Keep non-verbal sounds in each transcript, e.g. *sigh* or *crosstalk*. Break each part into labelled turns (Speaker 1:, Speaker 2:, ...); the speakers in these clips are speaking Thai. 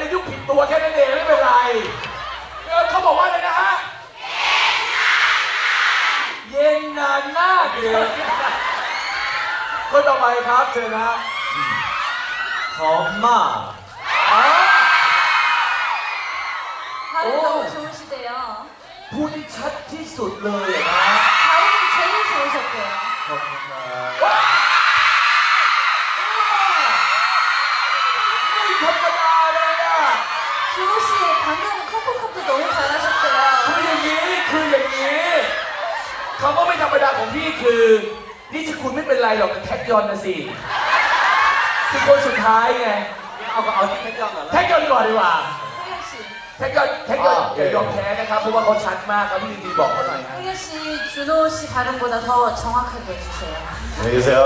Speaker 1: ในยุคผิดตัวแค่นั้นเองไม่เป็นไรเออเขาบอกว่าอะไรนะฮะ เย็นนานมากเลยคนต่อไปครับเชิญนะ
Speaker 2: หอมมาก
Speaker 1: อ๋อ
Speaker 3: 발음
Speaker 1: 오.
Speaker 3: 너무 좋으시대요.
Speaker 1: พูดได้ชัดที่สุดเลยอะนะ
Speaker 3: 발음이 제일 좋으셨대요.
Speaker 2: ขอบคุณครับ
Speaker 1: ว้าว พี่คือนี่ที่คุณไม่เป็นไรหรอกแต่แท็กยอนนะสิคือคนสุดท้ายไง
Speaker 2: เอาเอาที่แค่ยอมก่อนแล้ว
Speaker 1: แท็กยอนก่อนดีกว่า
Speaker 3: 혜연 씨.
Speaker 1: แท็กยอนแท็กยอน
Speaker 2: อ่า
Speaker 1: อย่ายอมแพ้นะครับเพราะว่าเขาชัดมากครับพี่ดีๆบอกเขาหน่อยนะ
Speaker 3: 혜연 씨 준호 씨 발음보다 더 정확하게 해주세요.
Speaker 4: 안녕히 계세요.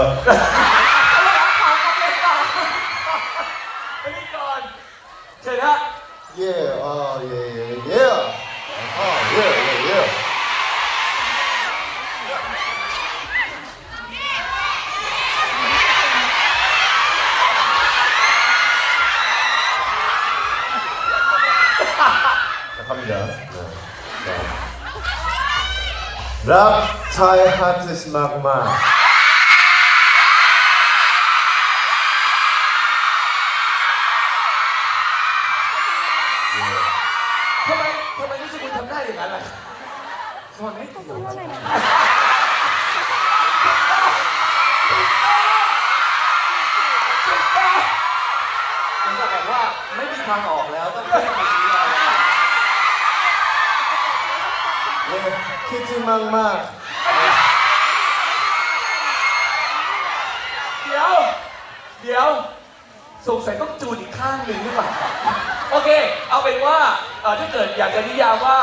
Speaker 1: อันนี้ก่อนเชิญฮะ
Speaker 4: 예, 아, 예, 예, รักไทยฮัตติสมากมา
Speaker 1: ทำไมทำไมรู้สึกคุณทำได้อย่างนั้นล่ะสอนให้
Speaker 2: ตัวแบกว่าไม่มีทางออกแล้วต้อง คิดถึง
Speaker 4: มักมาก
Speaker 1: เดี๋ยว เดี๋ยวสงสัยต้องจูนอีกข้างหนึ่งหรือเปล่าโอเค เอาเป็นว่าถ้าเกิดอยากจะนิยามว่า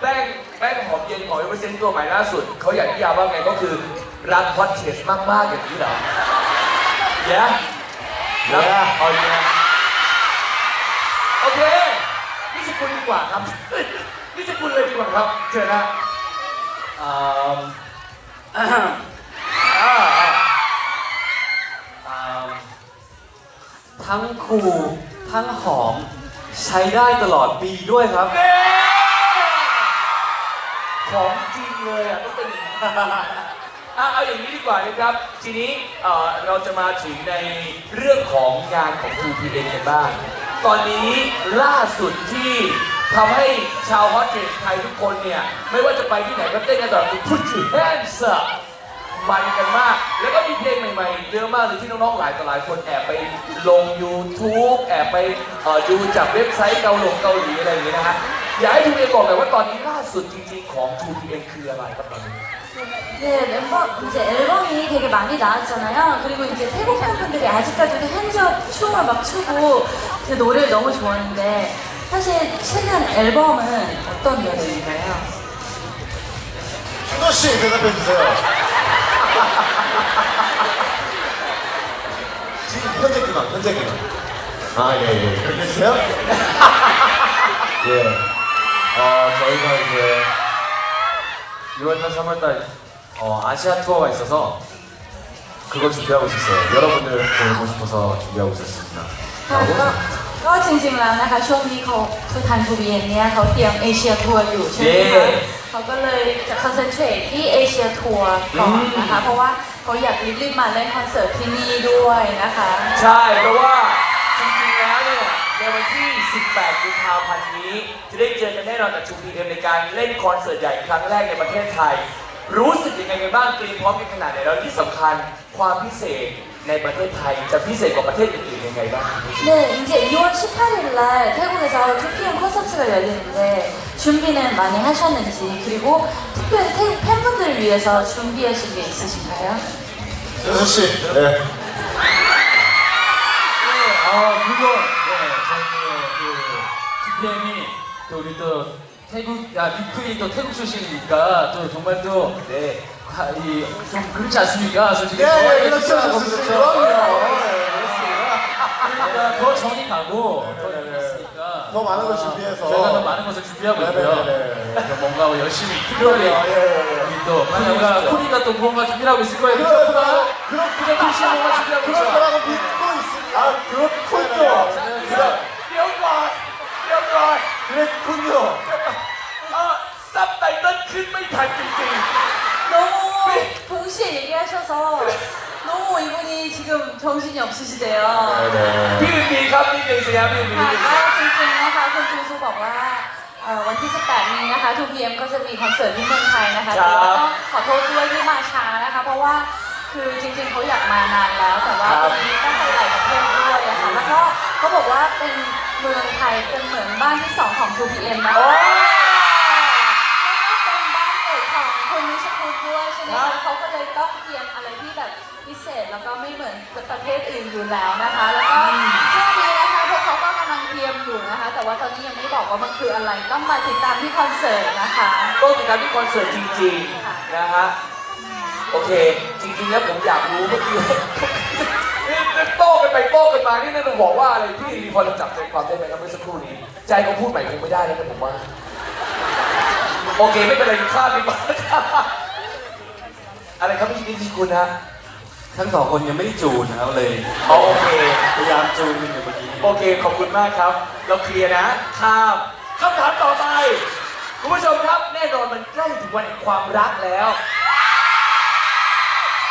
Speaker 1: แป้งแป้งหอมเย็นของเอเวอเรนตัวใหม่ล่าสุด เขาอยากนิยามว่าไงก็คือรักฮอตเทสมากๆอย่างนี้เหรอเย้แล้
Speaker 4: ว
Speaker 1: เอ้โอเคนี่สกุลดีกว่าครับนี่สกุลเลยดีกว่าครับเชิญนะ
Speaker 2: อ่า
Speaker 1: อ่าอ่า
Speaker 2: อ่าทั้งคูลทั้งหอม ใช้ได้ตลอดปีด้วยครับ
Speaker 1: ของจริงเลยอะต้องเป็นอย่างนี้อะเอาอย่างนี้ดีกว่านะครับ ทีนี้เอ่อเราจะมาถึงในเรื่องของงานของ 2PM กันบ้าง ตอนนี้ล่าสุดที่ ทำให้ชาวฮอตเทสไทยทุกคนเนี่ย ไม่ว่าจะไปที่ไหนก็เต้นกันตลอด Put your hands up มันกันมาก แล้วก็มีเพลงใหม่ๆ เยอะมากเลยที่น้องๆ หลายต่อหลายคนแอบไปลง YouTube แอบไปเอ่อดูจากเว็บไซต์เกาหลงเกาหลีอะไรอย่างเงี้ยนะฮะ อยากให้ 2PM บอกหน่อยว่าตอนนี้ล่าสุดจริงๆ ของ 2PM คืออะไรครับตอนนี้
Speaker 3: 네, 멤버 이제 앨범이 되게 많이 나왔잖아요. 그리고 이제 태국 팬분들이 아직까지도 핸즈업 춤을 막 추고 그 노래를 너무 좋아하는데 사실 최근 앨범은 어떤 노래인가요?
Speaker 4: 준호 씨 대답해 주세요. 지금 현재 기만, 현재 기만. 아, 예, 예. 해주세요. *laughs* 예.
Speaker 2: 어, 저희가 이제 2월달, 3월달 어, 아시아 투어가 있어서 그걸 준비하고 있었어요. 여러분들 보고 싶어서 준비하고 있었습니다.
Speaker 3: ก็ ก็จริงๆแล้วนะคะ ช่วงนี้เขาคือทางทูบีเอ็นเนี่ยเขาเตรียมเอเชียทัวร์อยู่ใช่ไหมคะ
Speaker 1: เย้
Speaker 3: เขาก็เลยจะคอนเซนเทรตที่เอเชียทัวร์ก่อนนะคะ เพราะว่าเขาอยากรีบๆมาเล่นคอนเสิร์ตที่นี่ด้วยนะคะ
Speaker 1: ใช่เพราะว่าจริงๆแล้วเนี่ยในวันที่ 18 กุมภาพันธ์นี้ จะได้เจอกันแน่นอนกับ 2PM ในการเล่นคอนเสิร์ตใหญ่ครั้งแรกในประเทศไทย รู้สึกยังไงกันบ้างเตรียมพร้อมกันขนาดไหนแล้วที่สำคัญความพิเศษ ในประเทศไทย จะพิเศษกว่าประเทศอื่นๆยังไงบ้าง
Speaker 3: 네, 이제 2월 18일 날 태국에서 2PM 콘서트가 열리는데 준비는 많이 하셨는지 그리고 특별히 태국 팬분들을 위해서 준비하신 게 있으신가요?
Speaker 4: 준호 씨. 네.
Speaker 5: 네, 아, 물론, 네, 저희 그 TPM이 또 우리 또 태국, 야, 리크이 또 태국 출신이니까 또 정말 또, 네, 아, 이, 좀 그렇지 않습니까? 솔직히.
Speaker 4: 네,
Speaker 5: 네,
Speaker 4: 그렇죠,
Speaker 5: 그렇죠.
Speaker 4: 그럼요.
Speaker 5: 그러니까 더 정이 가고, 더 열려 있으니까. 네, 네.
Speaker 4: 더 많은 걸 준비해서.
Speaker 5: 저희가 더 많은 것을 준비하고
Speaker 4: 네,
Speaker 5: 있고요. 뭔가 뭐 열심히. 그러네요.
Speaker 4: 예, 예.
Speaker 5: 우리 또, 쿠니가, 쿠니가 또 뭔가 준비하고 있을 거예요. 그렇죠, 그렇구나.
Speaker 4: 그렇구나.
Speaker 5: 그렇구나. 뭔가 준비하고
Speaker 4: 그럴
Speaker 5: 있죠.
Speaker 4: 거라고 믿고 있습니다. 아, 그렇군요.
Speaker 1: 그래, 영광, 영광.
Speaker 4: 그랬군요.
Speaker 1: 아, 쌉다 일단 큰메이 갈게 있게.
Speaker 3: 너무 동시에 얘기하셔서 너무 이분이 지금 정신이 없으시대요.
Speaker 1: ๆ พี่วินดีครับนิดนึงสิครับพี่วิน
Speaker 3: ค่ะ
Speaker 1: ดี
Speaker 3: ก็จริงๆนะคะคุณจูซูบอกว่าเอ่อวันที่ 18 นี้นะคะ 2PM ก็จะมีคอนเสิร์ตที่เมืองไทยนะคะแต่ว่าต้องขอโทษด้วยที่มาช้านะคะ เพราะว่าคือจริงๆเขาอยากมานานแล้ว แต่ว่าตอนนี้ต้องไปหลายประเทศด้วยอะค่ะแล้วก็เขาบอกว่าเป็นเมืองไทยเป็นเหมือนบ้านที่สองของ 2PM นะคะ
Speaker 1: โอ้
Speaker 3: แล้ คุณนิชคุณด้วยใช่ไหม
Speaker 1: ครั
Speaker 3: คะ
Speaker 1: บ
Speaker 3: เขาก็เลยต้องเตรียมอะไรที่แบบพิเศษแล้วก็ไม่เหมือนประเทศอื่นอยู่แล้วนะคะ แล้วก็ช่วงนี้นะคะพวกเขาก็กำลังเตรียมอยู่นะคะ แต่ว่าตอนนี้ยังไม่บอกว่ามันคืออะไรต้องมาติดตามที่คอนเสิร์ตนะคะ
Speaker 1: ต้องติดตามที่คอนเสิร์ตจริงๆนะฮะโอเค จริงๆแล้วผมอยากรู้เมื่อกี้นี่โต้กันไปโต้กันมานี่นั่นบอกว่าอะไรพี่รีพอจะจับใจความได้ไหมครับเมื่อสักครู่นี้ใจเขาพูดใหม่คงไม่ได้แล้วนะผมว่า โอเคไม่เป็นไรข้ามไปก่อน อะไรครับพี่นิติคุณฮะ
Speaker 2: ทั้งสองคนยังไม่ได้จูนนะครับเลย
Speaker 1: อ๋อโอเค
Speaker 2: พยายามจูนกันอยู่เมื่อกี้
Speaker 1: โอเคขอบคุณมากครับ เราเคลียร์นะข้ามคำถามต่อไป คุณผู้ชมครับแน่นอนมันใกล้ถึงวันแห่งความรักแล้ว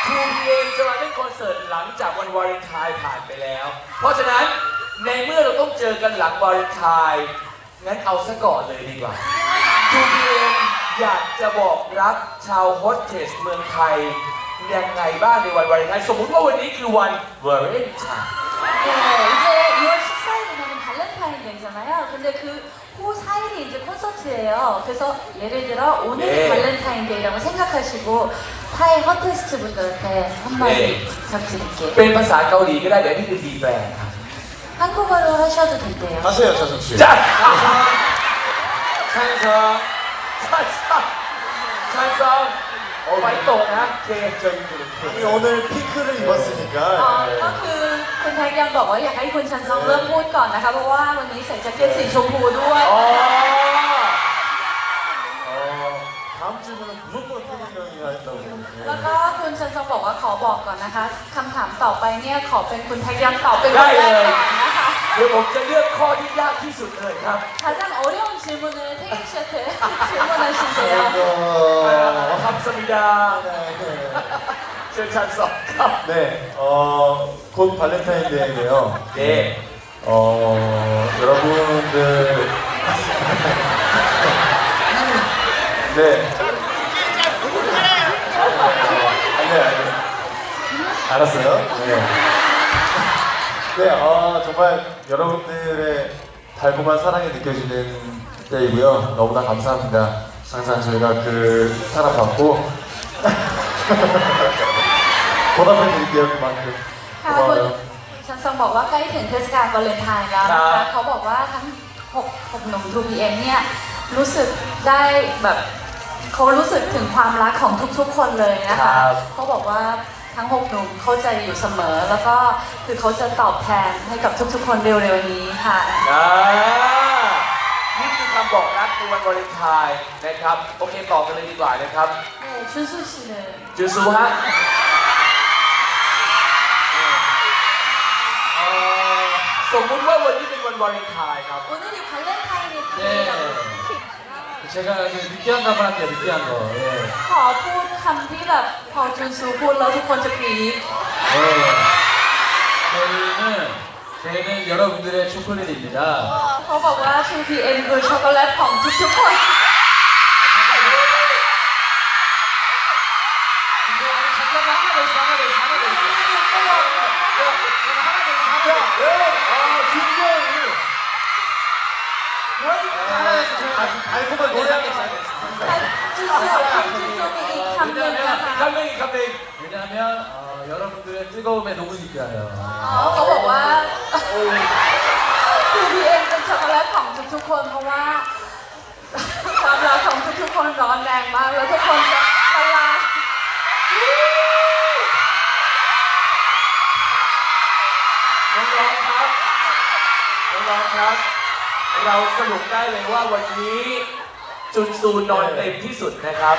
Speaker 1: 2PM จะมาเล่นคอนเสิร์ตหลังจากวันวาเลนไทน์ผ่านไปแล้ว เพราะฉะนั้นในเมื่อเราต้องเจอกันหลังวาเลนไทน์งั้นเอาซะก่อนเลยดีกว่า 2PM อ ยากจะบอกรักชาวโฮสเทสเมืองไทยยังไงบ้างในวันวาเลนไทน์สมมุติว่าวันนี้คือวันวาเลนไทน์
Speaker 3: 네, 이제 6월 14일이 되면 발렌타인데이잖아요. 근데 그 후사일이 이제 콘서트예요. 그래서 예를 들어 오늘이
Speaker 1: 네.
Speaker 3: 발렌타인데이라고 생각하시고 타이 허테스트 분들한테 한마디
Speaker 1: 네.
Speaker 3: 부탁드릴게요.
Speaker 1: เป็นภาษาเกาหลีก็ได้เดี๋ยวนี่คือดีแปลครับ
Speaker 3: 한국어로 하셔도 된대요.
Speaker 4: 하세요, 차성 씨.
Speaker 1: จ้า
Speaker 2: 찬성
Speaker 1: ชาซังชาซังไฟตกนะเค
Speaker 4: 아니, 오늘 핑크를 입었으니까.
Speaker 3: อ๋อ
Speaker 4: 예.
Speaker 3: ก็คือคุณแท็กยังบอกว่าอยากให้คุณชันซองเริ่มพูดก่อนนะคะ เพราะว่าวันนี้ใส่แจ็คเก็ตสีชมพูด้วย
Speaker 1: อ๋อ
Speaker 4: 어, 다음 질문은 무조건 태균 형이가 했다고.
Speaker 3: แล้ว
Speaker 4: 예.
Speaker 3: ก็คุณชันซองบอกว่าขอบอกก่อนนะคะคำถามต่อไปเนี่ยขอเป็นคุณแท็กยังตอบเป็น
Speaker 1: ได้
Speaker 3: คนแร
Speaker 1: เล
Speaker 3: ก
Speaker 1: ย
Speaker 3: ก่อนนะคะ
Speaker 1: เดี๋ยวผมจะเลือกข้อที่ยากที่สุดเลยครับ
Speaker 3: 가장 어려운 질문을 태경 씨한테 *laughs* 질문하신대요.
Speaker 4: 어,
Speaker 1: คำสมิดา
Speaker 4: 네.
Speaker 1: เชิญชันสองครับ
Speaker 4: 네, 어, 곧 발렌타인데이인데요.
Speaker 1: เย่
Speaker 4: 어, 여러분들. *laughs* 네. 아, 네, 알겠, 알았어요. 네. 네, 어, 정말 여러분들의 달콤한 사랑이 느껴지는 때이고요. 너무나 감사합니다. 항상 저희가 그 사랑 받고 보답해 드릴게요. 그만큼.
Speaker 3: ค่ะคุณ
Speaker 4: 고마워요.
Speaker 3: ชันซองบอกว่าใกล้ถึงเทศกาลวาเลนไทน์แล้วนะ
Speaker 1: ครั
Speaker 3: คะ
Speaker 1: บ
Speaker 3: เขาบอกว่าทั้ง6 6หนุ่ม 2PM เนี่ยรู้สึกได้แบบเขารู้สึกถึงความรักของทุกๆ คนเลยนะคะเขาบอกว่า ทั้งหกหนุ่มเข้าใจอยู่เสมอ แล้วก็คือเขาจะตอบแทนให้กับทุกๆ คนเร็วๆนี้ค่ะ
Speaker 1: นี่คือคำบอกนะคือวันวาเลนไทน์นะครับ โอเคตอบกันเลยดีกว่านะครับ
Speaker 3: เอ่อชุดสุชิน
Speaker 1: จูซูฮะสมมุติว่าวันนี้เป็นวันวาเลนไทน์ครับ
Speaker 3: วันนี้อยู่พันเล่นไทยเนี่ย
Speaker 5: 제가 그 느끼한 거 한번 할게요 느끼한 거 예.
Speaker 3: ขอพูดคำที่แบบพอจุนซูพูดแล้วทุกคนจะกรี๊ด
Speaker 5: 네. 저희는 저희는 여러분들의 초콜릿입니다
Speaker 3: เขาบอกว่า 2PM คือช็อกโกแลตของทุกๆคน
Speaker 4: 달콤한 노래 한 곡.
Speaker 3: จุนซูจุนซูมีอีกคำหนึ่งนะคะ
Speaker 1: คำหนึ่งอีกคำหนึ่ง
Speaker 5: 왜냐하면 어, 여러분들의 뜨거움에 녹으니까요
Speaker 3: อ๋อเขาบอกว่า 2PM เป็นช็อกโกแลตของทุกๆคนเพราะว่า ความรักของทุกๆคนร้อนแรงมากแล้วทุกคนจะ
Speaker 1: เราสรุปได้เลยว่าวันนี้จุนซูนอนเต็มที่สุดนะครับ